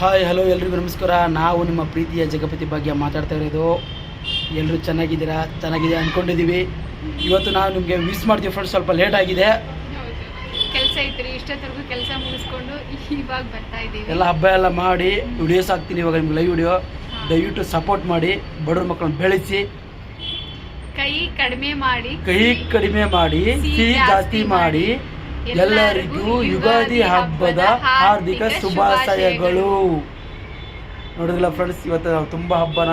Hi hello ಎಲ್ರಿಗೂ ನಮಸ್ಕಾರ. ನಾವು ನಿಮ್ಮ ಪ್ರೀತಿಯ ಜಗಪತಿ ಭಾಗ್ಯ ಮಾತಾಡ್ತಾ ಇರೋದು. ಎಲ್ಲರೂ ಚೆನ್ನಾಗಿದ್ದೀರಾ? ಚೆನ್ನಾಗಿದೆ ಅಂದ್ಕೊಂಡಿದ್ದೀವಿ ಇವತ್ತು ನಾವು ನಿಮಗೆ ವಿಸ್ ಮಾಡ್ತೀವಿ ಫ್ರೆಂಡ್ಸ್ ಸ್ವಲ್ಪ ಲೇಟ್ ಆಗಿದೆ. ಕೆಲಸ ಐತ್ರಿ ಇಷ್ಟೊತ್ತರೆಗೂ ಕೆಲಸ ಮುಗಿಸ್ಕೊಂಡು ಇವಾಗ ಬರ್ತಾ ಇದ್ದೀವಿ. ಎಲ್ಲ ಹಬ್ಬ ಎಲ್ಲ ಮಾಡಿ ವಿಡಿಯೋಸ್ ಹಾಕ್ತೀನಿ ಇವಾಗ ನಿಮ್ಗೆ ಲೈವ್ ವಿಡಿಯೋ ದಯವಿಟ್ಟು ಸಪೋರ್ಟ್ ಮಾಡಿ ಬಡವ್ರ ಮಕ್ಕಳನ್ನ ಬೆಳೆಸಿ. ಕೈ ಕಡಿಮೆ ಮಾಡಿ. ಕೈ ಕಡಿಮೆ ಮಾಡಿ ಸಿಹಿ ಜಾಸ್ತಿ ಮಾಡಿ. ಎಲ್ಲರಿಗೂ ಯುಗಾದಿ ಹಬ್ಬದ ಹಾರ್ದಿಕ ಶುಭಾಶಯಗಳು. ನೋಡಿದ್ರಲ್ಲ ಫ್ರೆಂಡ್ಸ್ ಇವತ್ತು ನಾವು ತುಂಬ ಹಬ್ಬನ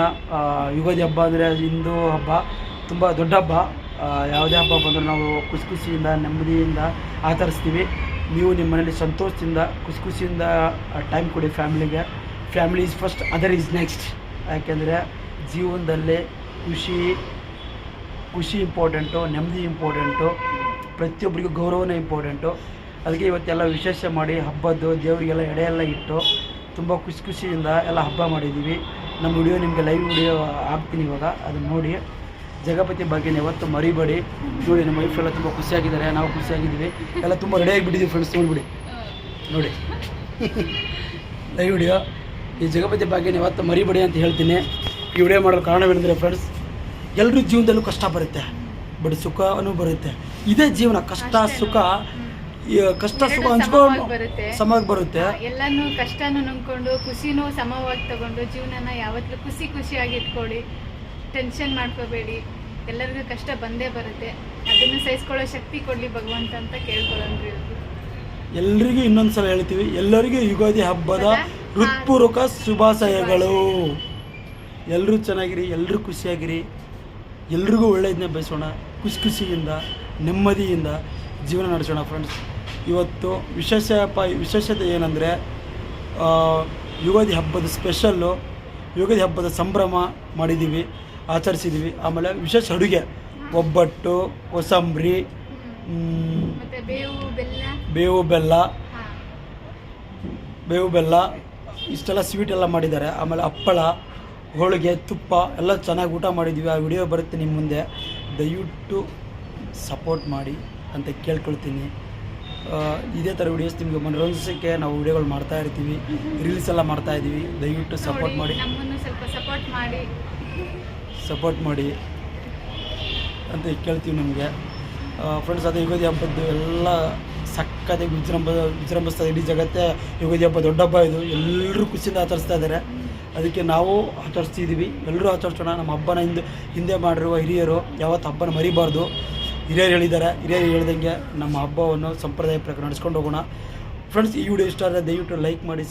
ಯುಗಾದಿ ಹಬ್ಬ ಅಂದರೆ ಹಿಂದೂ ಹಬ್ಬ, ತುಂಬ ದೊಡ್ಡ ಹಬ್ಬ. ಯಾವುದೇ ಹಬ್ಬ ಬಂದರೂ ನಾವು ಖುಷಿ ಖುಷಿಯಿಂದ ನೆಮ್ಮದಿಯಿಂದ ಆಚರಿಸ್ತೀವಿ. ನೀವು ನಿಮ್ಮ ಮನೇಲಿ ಸಂತೋಷದಿಂದ ಖುಷಿ ಖುಷಿಯಿಂದ ಟೈಮ್ ಕೊಡಿ ಫ್ಯಾಮಿಲಿಗೆ. Family is first other is next ಯಾಕೆಂದರೆ ಜೀವನದಲ್ಲಿ ಖುಷಿ ಖುಷಿ ಇಂಪಾರ್ಟೆಂಟು ನೆಮ್ಮದಿ ಇಂಪಾರ್ಟೆಂಟು ಪ್ರತಿಯೊಬ್ಬರಿಗೂ ಗೌರವನೇ ಇಂಪಾರ್ಟೆಂಟು ಅದಕ್ಕೆ ಇವತ್ತೆಲ್ಲ ವಿಶೇಷ ಮಾಡಿ ಹಬ್ಬದ್ದು ದೇವರಿಗೆಲ್ಲ ಎಡೆ ಎಲ್ಲ ಇಟ್ಟು ತುಂಬ ಖುಷಿ ಖುಷಿಯಿಂದ ಎಲ್ಲ ಹಬ್ಬ ಮಾಡಿದ್ದೀವಿ. ನಮ್ಮ ವಿಡಿಯೋ ನಿಮಗೆ ಲೈವ್ ವಿಡಿಯೋ ಹಾಕ್ತೀನಿ ಇವಾಗ, ಅದನ್ನು ನೋಡಿ. ಜಗಪತಿ ಬಗ್ಗೆ ಯಾವತ್ತು ಮರಿಬೇಡಿ. ನೋಡಿ, ನಮ್ಮ ವೈಫ್ ಎಲ್ಲ ತುಂಬ ಖುಷಿಯಾಗಿದ್ದಾರೆ, ನಾವು ಖುಷಿಯಾಗಿದ್ದೀವಿ. ಎಲ್ಲ ತುಂಬ ರೆಡಿ ಬಿಟ್ಟಿದ್ದೀವಿ ಫ್ರೆಂಡ್ಸ್ ನೋಡಿಬಿಡಿ. ನೋಡಿ. Live video. ಈ ಜಗಪತಿ ಬಗ್ಗೆ ಯಾವತ್ತು ಮರಿಬೇಡಿ ಅಂತ ಹೇಳ್ತೀನಿ. ಈ ವಿಡಿಯೋ ಮಾಡೋ ಕಾರಣವೇನೆಂದರೆ ಫ್ರೆಂಡ್ಸ್ ಎಲ್ಲರೂ ಜೀವನದಲ್ಲೂ ಕಷ್ಟ ಬರುತ್ತೆ. ಬಟ್ ಸುಖವೂ ಬರುತ್ತೆ. ಇದೇ ಜೀವನ ಕಷ್ಟ ಸುಖ ಕಷ್ಟ ಸುಖ ಎರಡು ಹಂಚ್ಕೊಂಡು ಸಮವಾಗಿ ಬರುತ್ತೆ. ಸಮಾಗಿ ಬರುತ್ತೆ ಎಲ್ಲಾನು ಕಷ್ಟನೂ ನುಂಗ್ಕೊಂಡು ಖುಷಿನೂ ಸಮವಾಗಿ ತಗೊಂಡು ಜೀವನನ ಯಾವತ್ತೂ ಖುಷಿ ಖುಷಿಯಾಗಿ ಇಟ್ಕೊಳ್ಳಿ. ಟೆನ್ಷನ್ ಮಾಡ್ಕೋಬೇಡಿ. ಎಲ್ಲರಿಗೂ ಕಷ್ಟ ಬಂದೇ ಬರುತ್ತೆ. ಅದನ್ನು ಸಹಿಸ್ಕೊಳ್ಳೋ ಶಕ್ತಿ ಕೊಡ್ಲಿ ಭಗವಂತ ಅಂತ ಕೇಳ್ಕೊಳ್ಳೋಣ್ರಿ ಇವ್ರು. ಎಲ್ರಿಗೂ ಇನ್ನೊಂದ್ಸಲ ಹೇಳ್ತೀವಿ. ಎಲ್ಲರಿಗೂ ಯುಗಾದಿ ಹಬ್ಬದ ಹೃತ್ಪೂರ್ವಕ ಶುಭಾಶಯಗಳು. ಎಲ್ಲರೂ ಚೆನ್ನಾಗಿರಿ ಎಲ್ಲರೂ ಖುಷಿಯಾಗಿರಿ. ಎಲ್ರಿಗೂ ಒಳ್ಳೆಯದನ್ನೇ ಬಯಸೋಣ. ಖುಷಿ ಖುಷಿಯಿಂದ ನೆಮ್ಮದಿಯಿಂದ ಜೀವನ ನಡೆಸೋಣ ಫ್ರೆಂಡ್ಸ್ ಇವತ್ತು ವಿಶೇಷ ಪ ವಿಶೇಷತೆ ಏನಂದರೆ ಯುಗಾದಿ ಹಬ್ಬದ ಸ್ಪೆಷಲ್ಲು ಯುಗಾದಿ ಹಬ್ಬದ ಸಂಭ್ರಮ ಮಾಡಿದ್ದೀವಿ ಆಚರಿಸಿದ್ದೀವಿ ಆಮೇಲೆ ವಿಶೇಷ ಅಡುಗೆ ಒಬ್ಬಟ್ಟು ಕೋಸಂಬರಿ ಮತ್ತೆ ಬೇವು ಬೆಲ್ಲ. ಬೇವು ಬೆಲ್ಲ. ಬೇವು ಬೆಲ್ಲ ಇಷ್ಟೆಲ್ಲ ಸ್ವೀಟ್ ಎಲ್ಲ ಮಾಡಿದ್ದಾರೆ. ಆಮೇಲೆ ಹಪ್ಪಳ. ಹೋಳಿಗೆ ತುಪ್ಪ ಎಲ್ಲ ಚೆನ್ನಾಗಿ ಊಟ ಮಾಡಿದ್ವಿ. ಆ ವಿಡಿಯೋ ಬರುತ್ತೆ ನಿಮ್ಮ ಮುಂದೆ. ದಯವಿಟ್ಟು ಸಪೋರ್ಟ್ ಮಾಡಿ ಅಂತ ಕೇಳ್ಕೊಳ್ತೀನಿ. ಇದೇ ಥರ ವಿಡಿಯೋಸ್ ನಿಮಗೆ ಮನೋರಂಜಿಸೋಕ್ಕೆ ನಾವು ವಿಡಿಯೋಗಳು ಮಾಡ್ತಾ ಇರ್ತೀವಿ. ರೀಲ್ಸ್ ಎಲ್ಲ ಮಾಡ್ತಾ ಇದ್ದೀವಿ. ದಯವಿಟ್ಟು ಸಪೋರ್ಟ್ ಮಾಡಿ. ಸ್ವಲ್ಪ ಸಪೋರ್ಟ್ ಮಾಡಿ. ಸಪೋರ್ಟ್ ಮಾಡಿ ಅಂತ ಕೇಳ್ತೀವಿ ನಿಮಗೆ. ಫ್ರೆಂಡ್ಸ್ ಅದೇ ಯುಗಾದಿ ಹಬ್ಬದ್ದು ಎಲ್ಲ ಸಕ್ಕತ್ತಾಗಿ ವಿಜೃಂಭ, ವಿಜೃಂಭಿಸ್ತಾ ಇಡೀ ಜಗತ್ತೇ ಯುಗಾದಿ ಹಬ್ಬ ದೊಡ್ಡ ಹಬ್ಬ ಇದು. ಎಲ್ಲರೂ ಖುಷಿಯಿಂದ ಆಚರಿಸ್ತಾ ಇದ್ದಾರೆ. ಅದಕ್ಕೆ ನಾವು ಆಚರಿಸ್ತಿದ್ದೀವಿ. ಎಲ್ಲರೂ ಆಚರಿಸೋಣ. ನಮ್ಮ ಹಬ್ಬನ ಹಿಂದೆ ಹಿಂದೆ ಮಾಡಿರುವ ಹಿರಿಯರು ಯಾವತ್ತು ಹಬ್ಬನ ಮರಿಬಾರ್ದು. ಹಿರಿಯರು ಹೇಳಿದ್ದಾರೆ. ಹಿರಿಯರು ಹೇಳ್ದಂಗೆ ನಮ್ಮ ಹಬ್ಬವನ್ನು ಸಂಪ್ರದಾಯ ಪ್ರಕಾರ ನಡೆಸ್ಕೊಂಡು ಹೋಗೋಣ. ಫ್ರೆಂಡ್ಸ್ ಈ ವಿಡಿಯೋ ಇಷ್ಟ ಆದರೆ ದಯವಿಟ್ಟು ಲೈಕ್ ಮಾಡಿ